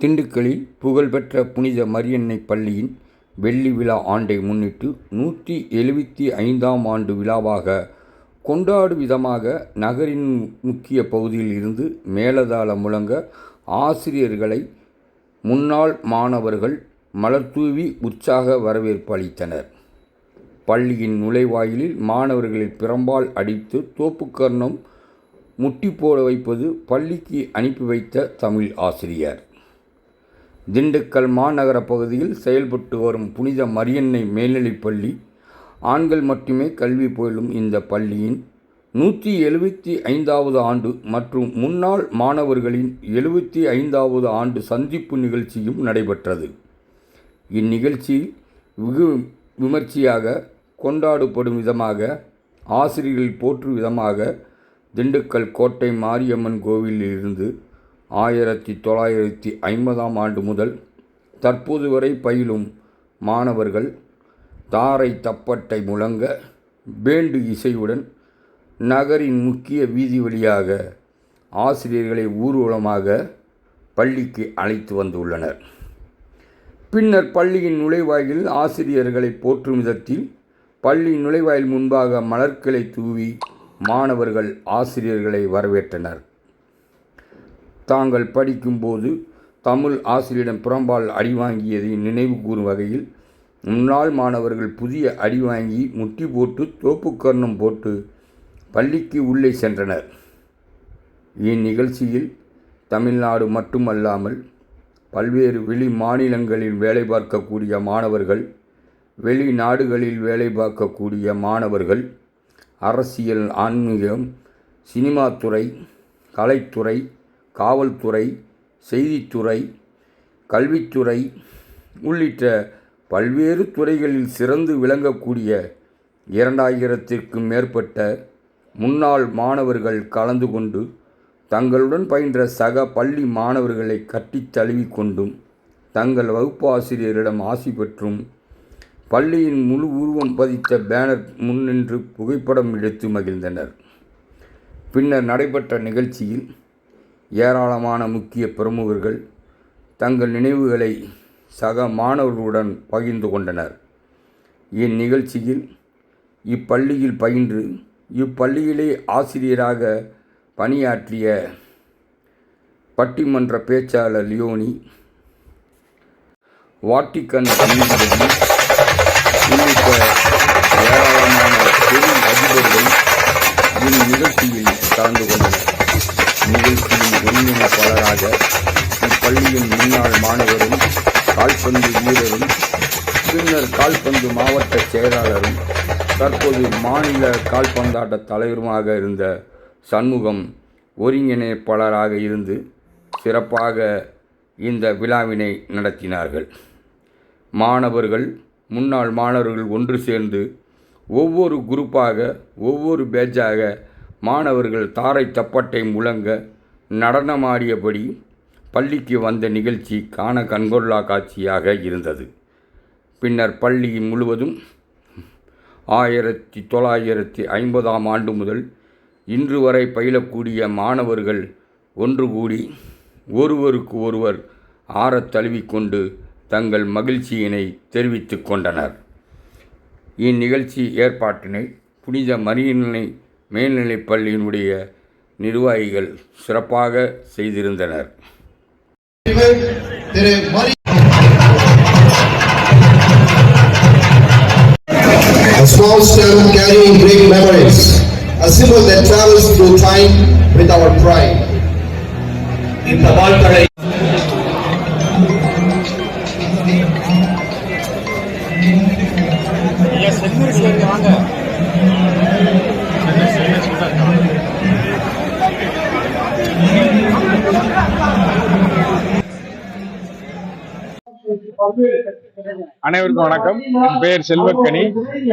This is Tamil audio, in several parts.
திண்டுக்கல்லில் புகழ்பெற்ற புனித மரியன்னை பள்ளியின் வெள்ளி விழா ஆண்டை முன்னிட்டு நூற்றி எழுபத்தி ஐந்தாம் ஆண்டு விழாவாக கொண்டாடும் விதமாக நகரின் முக்கிய பகுதியில் இருந்து மேளதாளம் முழங்க ஆசிரியர்களை முன்னாள் மாணவர்கள் மலர்தூவி உற்சாக வரவேற்பு அளித்தனர். பள்ளியின் நுழைவாயிலில் மாணவர்களில் பிரம்பால் அடித்து தோப்புக்கர்ணம் முட்டி போட வைப்பது பள்ளிக்கு அனுப்பி வைத்த தமிழ் ஆசிரியர். திண்டுக்கல் மாநகர பகுதியில் செயல்பட்டு வரும் புனித மரியன்னை மேல்நிலைப்பள்ளி ஆண்கள் மட்டுமே கல்வி பயிலும் இந்த பள்ளியின் நூற்றி எழுபத்தி ஐந்தாவது ஆண்டு மற்றும் முன்னாள் மாணவர்களின் எழுபத்தி ஐந்தாவது ஆண்டு சந்திப்பு நிகழ்ச்சியும் நடைபெற்றது. இந்நிகழ்ச்சியில் வெகு விமர்சையாக கொண்டாடப்படும் விதமாக ஆசிரியர்கள் போற்றும் விதமாக திண்டுக்கல் கோட்டை மாரியம்மன் கோவிலில் இருந்து ஆயிரத்தி தொள்ளாயிரத்தி ஐம்பதாம் ஆண்டு முதல் தற்போது வரை பயிலும் மாணவர்கள் தாரை தப்பட்டை முழங்க பேண்டு இசையுடன் நகரின் முக்கிய வீதி வழியாக ஆசிரியர்களை ஊர்வலமாக பள்ளிக்கு அழைத்து வந்துள்ளனர். பின்னர் பள்ளியின் நுழைவாயில் ஆசிரியர்களை போற்றும் விதத்தில் பள்ளி நுழைவாயில் முன்பாக மலர்களை தூவி மாணவர்கள் ஆசிரியர்களை வரவேற்றனர். தாங்கள் படிக்கும்போது தமிழ் ஆசிரியரிடம் புறம்பால் அடி வாங்கியதை நினைவு கூறும் வகையில் முன்னாள் மாணவர்கள் புதிய அடி வாங்கி முட்டி போட்டு தோப்புக்கர்ணம் போட்டு பள்ளிக்கு உள்ளே சென்றனர். இந்நிகழ்ச்சியில் தமிழ்நாடு மட்டுமல்லாமல் பல்வேறு வெளி மாநிலங்களில் வேலை பார்க்கக்கூடிய மாணவர்கள் வெளிநாடுகளில் வேலை பார்க்கக்கூடிய மாணவர்கள் அரசியல் ஆன்மீகம் சினிமாத்துறை கலைத்துறை காவல்துறை செய்தித்துறை கல்வித்துறை உள்ளிட்ட பல்வேறு துறைகளில் சிறந்து விளங்கக்கூடிய இரண்டாயிரத்திற்கும் மேற்பட்ட முன்னாள் மாணவர்கள் கலந்து கொண்டு தங்களுடன் பயின்ற சக பள்ளி மாணவர்களை கட்டித் தழுவிக்கொண்டும் தங்கள் வகுப்பு ஆசிரியரிடம் ஆசி பெற்றும் பள்ளியின் முழு உருவம் பதித்த பேனர் முன்னின்று புகைப்படம் எடுத்து மகிழ்ந்தனர். பின்னர் நடைபெற்ற நிகழ்ச்சியில் ஏராளமான முக்கிய பிரமுகர்கள் தங்கள் நினைவுகளை சக மாணவர்களுடன் பகிர்ந்து கொண்டனர். இந்நிகழ்ச்சியில் இப்பள்ளியில் பயின்று இப்பள்ளியிலே ஆசிரியராக பணியாற்றிய பட்டிமன்ற பேச்சாளர் லியோனி வாட்டிக்கன் நீதிபதி கால்பந்து வீரரும் பின்னர் கால்பந்து மாவட்ட செயலாளரும் தற்போது மாநில கால்பந்தாட்ட தலைவருமாக இருந்த சண்முகம் ஒருங்கிணைப்பாளராக இருந்து சிறப்பாக இந்த விழாவினை நடத்தினார்கள். மாணவர்கள் முன்னாள் மாணவர்கள் ஒன்று சேர்ந்து ஒவ்வொரு குரூப்பாக ஒவ்வொரு பேட்சாக மாணவர்கள் தாரை தப்பட்டை முழங்க நடனமாடியபடி பள்ளிக்கு வந்த நிகழ்ச்சி காண கண்கொள்ளா காட்சியாக இருந்தது. பின்னர் பள்ளி முழுவதும் ஆயிரத்தி தொள்ளாயிரத்தி ஐம்பதாம் ஆண்டு முதல் இன்று வரை பயிலக்கூடிய மாணவர்கள் ஒன்று கூடி ஒருவருக்கு ஒருவர் ஆறத் தழுவிக்கொண்டு தங்கள் மகிழ்ச்சியினை தெரிவித்து கொண்டனர். இந்நிகழ்ச்சி ஏற்பாட்டினை புனித மரியநிலை மேல்நிலைப் பள்ளியினுடைய நிர்வாகிகள் சிறப்பாக செய்திருந்தனர். திரு மரி A small stone carrying great memories, a symbol that travels through time with our pride. இந்த வாழ்த்தலை அனைவருக்கும் வணக்கம். என் பெயர் செல்வக்கனி.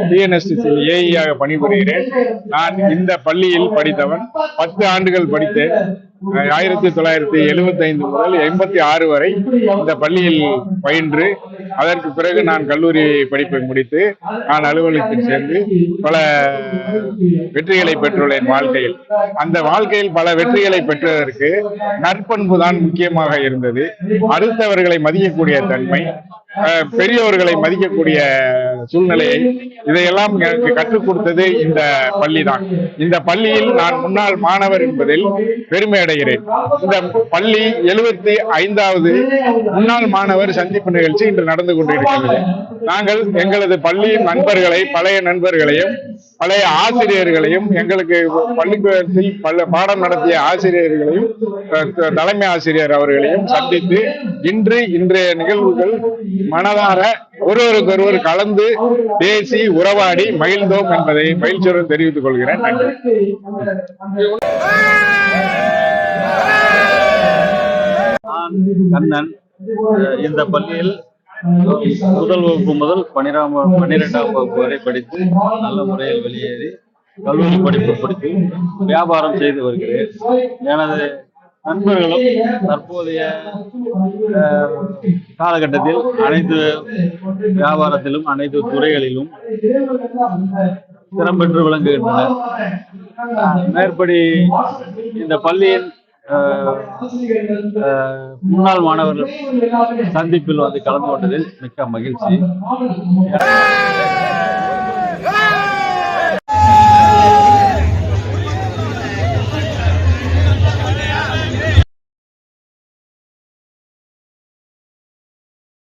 டிஎன்எஸ்டிசியில் ஏஇயாக பணிபுரிகிறேன். நான் இந்த பள்ளியில் படித்தவன். பத்து ஆண்டுகள் படித்தேன். ஆயிரத்தி தொள்ளாயிரத்தி எழுபத்தி ஐந்து முதல் எண்பத்தி ஆறு வரை இந்த பள்ளியில் பயின்று அதற்கு பிறகு நான் கல்லூரி படிப்பை முடித்து நான் அலுவலகத்தில் சேர்ந்து பல வெற்றிகளை பெற்றுள்ளேன் வாழ்க்கையில். அந்த வாழ்க்கையில் பல வெற்றிகளை பெற்றதற்கு நற்பண்பு தான் முக்கியமாக இருந்தது. அடுத்தவர்களை மதிக்கக்கூடிய தன்மை பெரியவர்களை மதிக்கக்கூடிய சூழ்நிலையை இதையெல்லாம் எனக்கு கற்றுக் கொடுத்தது இந்த பள்ளிதான். இந்த பள்ளியில் நான் முன்னாள் மாணவர் என்பதில் பெருமை அடைகிறேன். இந்த பள்ளி எழுபத்தி ஐந்தாவது முன்னாள் மாணவர் சந்திப்பு நிகழ்ச்சி இன்று நடந்து கொண்டிருக்கிறது. நாங்கள் எங்களது பள்ளியின் நண்பர்களை பழைய நண்பர்களையும் பழைய ஆசிரியர்களையும் எங்களுக்கு பள்ளிக்கூடத்தில் பல பாடம் நடத்திய ஆசிரியர்களையும் தலைமை ஆசிரியர் அவர்களையும் சந்தித்து இன்று இன்றைய நிகழ்வுகள் மனதார ஒருவருக்கொருவர் கலந்து பேசி உறவாடி மகிழ்ந்தோம் என்பதை மகிழ்ச்சியுடன் தெரிவித்துக் கொள்கிறேன். நன்றி. கண்ணன் இந்த பள்ளியில் முதல் வகுப்பு முதல் பனிரெண்டாம் வகுப்பு- பன்னிரெண்டாம் வகுப்பு வரை படித்து நல்ல முறையில் வெளியேறி கல்லூரி படிப்பு படித்து வியாபாரம் செய்து வருகிறேன். எனது நண்பர்களும் தற்போதைய காலகட்டத்தில் அனைத்து வியாபாரத்திலும் அனைத்து துறைகளிலும் திறம்பெற்று விளங்குகின்றனர். மேற்படி இந்த பள்ளியின் முன்னாள் மாணவர்கள் சந்திப்பில் வந்து கலந்து கொண்டதில் மிக்க மகிழ்ச்சி.